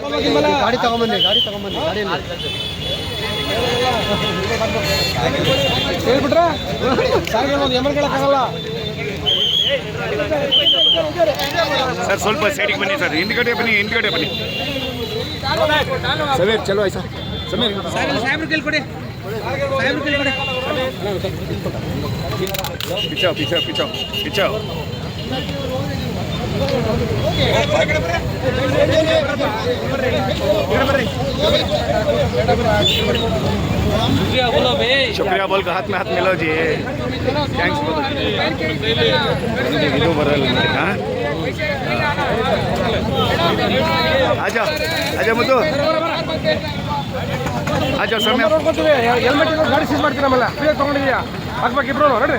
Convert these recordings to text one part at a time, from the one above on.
ಗಾಡಿ ತಗೊಂಬನ್ನಿ ಗಾಡಿ ತಗೊಂಬನ್ನಿ ಗಾಡಿ ಹೇಳ್ಬಿಟ್ರ? ಸಾರಿಗೆ ಒಂದು ಎಂ ಆಗಲ್ಲ. ಸರ್ ಸ್ವಲ್ಪ ಸೈಡಿಗೆ ಬನ್ನಿ ಸರ್. ಹಿಂದ್ಗಡೆ ಬನ್ನಿ ಹಿಂದ್ಗಡೆ ಬನ್ನಿ. ಸಮೀರ್ ಚಲೋ ಆಯ್ತು? ಸಮೀರ್ ಪಿಚಾವ್ ಪಿಚಾವ್ ಪಿಚಾವ್ ಪಿಚಾವ್ ಶುಕ್ರಿಯಾ ಬೋಲ್ಗೆ ಹಾತ್ ಮೇ ಹಾತ್ ಮೇಲೋಜಿ ಥ್ಯಾಂಕ್ಸ್ ಇದು ಬರಲ್ಲ ಆಜಾ ಆಜಾ ಮುದ್ದು. ಆಜಾ ಸ್ವಾಮಿ ಹೆಲ್ಮೆಟ್ ಗಾಡಿ ಸೀಸ್ ಮಾಡ್ತೀನಿ ನಮ್ಮಲ್ಲ ಫ್ರೀಯಾಗಿ ತೊಗೊಂಡಿದ್ಯಾ ಹಾಕ್ಬೇಕು ಇಬ್ರು ನೋಡ್ರಿ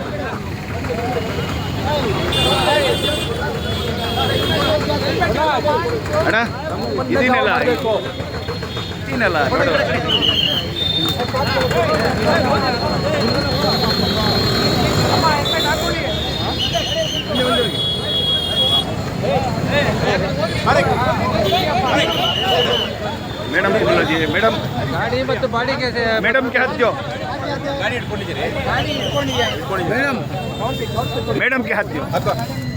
मैडम मैडम गाड़ी मत बाड़ी कैसे मैडम क्या हत्यो गाड़ी मैडम मैडम क्या हत्यो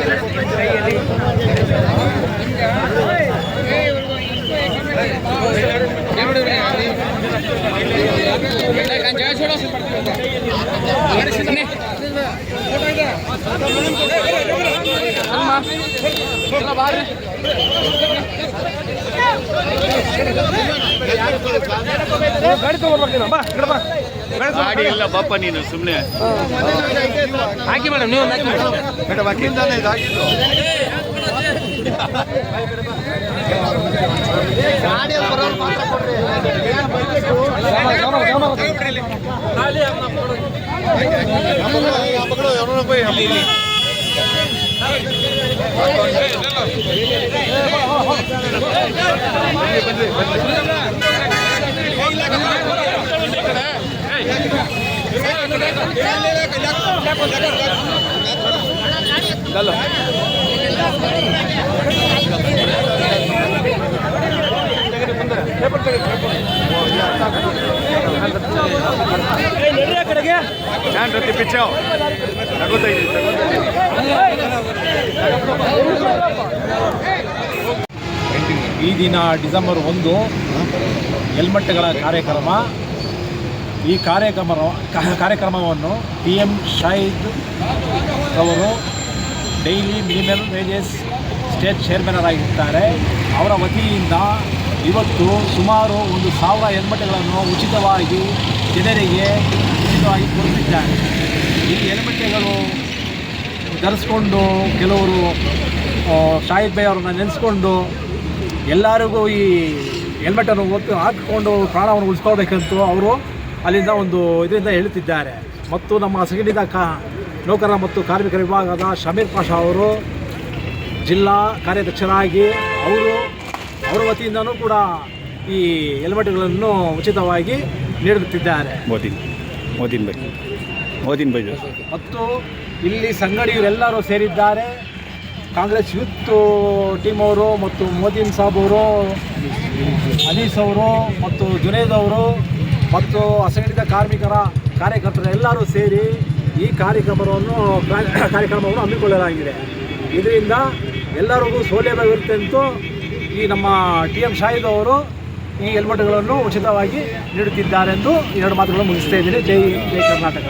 ಗಾಡಿ ತಗೊಂಡ್ಬರ್ತೀನಿ ಬಾ ಈ ಕಡೆ ಬಾ ಗಾಡಿ ಗಾಡಿ ಇಲ್ಲ ಬಾಪ ನೀನು ಸುಮ್ಮನೆ ಹಾಕಿ ಮೇಡಮ್ ನೀವು ಹಾಕಿ ಮೇಡಮ್ ಮೇಡಮ್ ಹಾಕಿ ಕ್ಯಾಮರಾ ચાલો ಈ ದಿನ ಡಿಸೆಂಬರ್ ಒಂದು ಹೆಲ್ಮೆಟ್ಗಳ ಕಾರ್ಯಕ್ರಮ. ಈ ಕಾರ್ಯಕ್ರಮ, ಕಾರ್ಯಕ್ರಮವನ್ನು ಪಿ ಎಂ ಶಾಹಿದ್ ಅವರು ಡೈಲಿ ಮಿನಿಮಮ್ ವೇಜಸ್ ಸ್ಟೇಟ್ ಚೇರ್ಮನರಾಗಿರ್ತಾರೆ ಅವರ ವತಿಯಿಂದ ಇವತ್ತು ಸುಮಾರು ಒಂದು ಸಾವಿರ ಹೆಲ್ಮೆಟ್ಗಳನ್ನು ಉಚಿತವಾಗಿ ಜನರಿಗೆ ಉಚಿತವಾಗಿ ಕೊಡುತ್ತಿದ್ದಾರೆ. ಈ ಹೆಲ್ಮೆಟ್ಗಳು ಧರಿಸ್ಕೊಂಡು ಕೆಲವರು ಶಾಹಿದ್ ಬೈ ಅವ್ರನ್ನ ನೆನೆಸ್ಕೊಂಡು ಎಲ್ಲರಿಗೂ ಈ ಹೆಲ್ಮೆಟನ್ನು ಒತ್ತು ಹಾಕಿಕೊಂಡು ಪ್ರಾಣವನ್ನು ಉಳಿಸ್ಕೊಳ್ಬೇಕಂತ ಅವರು ಅಲ್ಲಿಂದ ಒಂದು ಇದರಿಂದ ಹೇಳುತ್ತಿದ್ದಾರೆ. ಮತ್ತು ನಮ್ಮ ಸಂಘಟಿತ ಕಾ ನೌಕರ ಮತ್ತು ಕಾರ್ಮಿಕರ ವಿಭಾಗದ ಶಮೀರ್ ಪಾಷಾ ಅವರು ಜಿಲ್ಲಾ ಕಾರ್ಯಾಧ್ಯಕ್ಷರಾಗಿ ಅವರು ಅವರ ವತಿಯಿಂದನೂ ಕೂಡ ಈ ಹೆಲ್ಮೆಟ್ಗಳನ್ನು ಉಚಿತವಾಗಿ ನೀಡುತ್ತಿದ್ದಾರೆ. ಮೋದಿ ಮೋದಿನ್ ಬಗ್ಗೆ ಮೋದಿನ್ ಬಗ್ಗೆ. ಮತ್ತು ಇಲ್ಲಿ ಸಂಗಡಿಗರೆಲ್ಲರೂ ಸೇರಿದ್ದಾರೆ. ಕಾಂಗ್ರೆಸ್ ಯೂತ್ ಟೀಮ್ ಅವರು ಮತ್ತು ಮೋದಿನ್ ಸಾಬ್ ಅವರು ಅನೀಸ್ ಅವರು ಮತ್ತು ಜುನೇದ್ ಅವರು ಮತ್ತು ಅಸಂಘಟಿತ ಕಾರ್ಮಿಕರ ಕಾರ್ಯಕರ್ತರು ಎಲ್ಲರೂ ಸೇರಿ ಈ ಕಾರ್ಯಕ್ರಮವನ್ನು ಕಾರ್ಯಕ್ರಮವನ್ನು ಹಮ್ಮಿಕೊಳ್ಳಲಾಗಿದೆ. ಇದರಿಂದ ಎಲ್ಲರಿಗೂ ಸೌಲಭ್ಯವಿರುತ್ತೆ ಅಂತೂ ಈ ನಮ್ಮ ಟಿ ಎಂ ಶಾಹಿದ್ ಅವರು ಈ ಹೆಲ್ಮೆಟ್ಗಳನ್ನು ಉಚಿತವಾಗಿ ನೀಡುತ್ತಿದ್ದಾರೆಂದು ಎರಡು ಮಾತುಗಳನ್ನು ಮುಗಿಸ್ತಾ ಇದ್ದೀನಿ. ಜೈ ಜೈ ಕರ್ನಾಟಕ.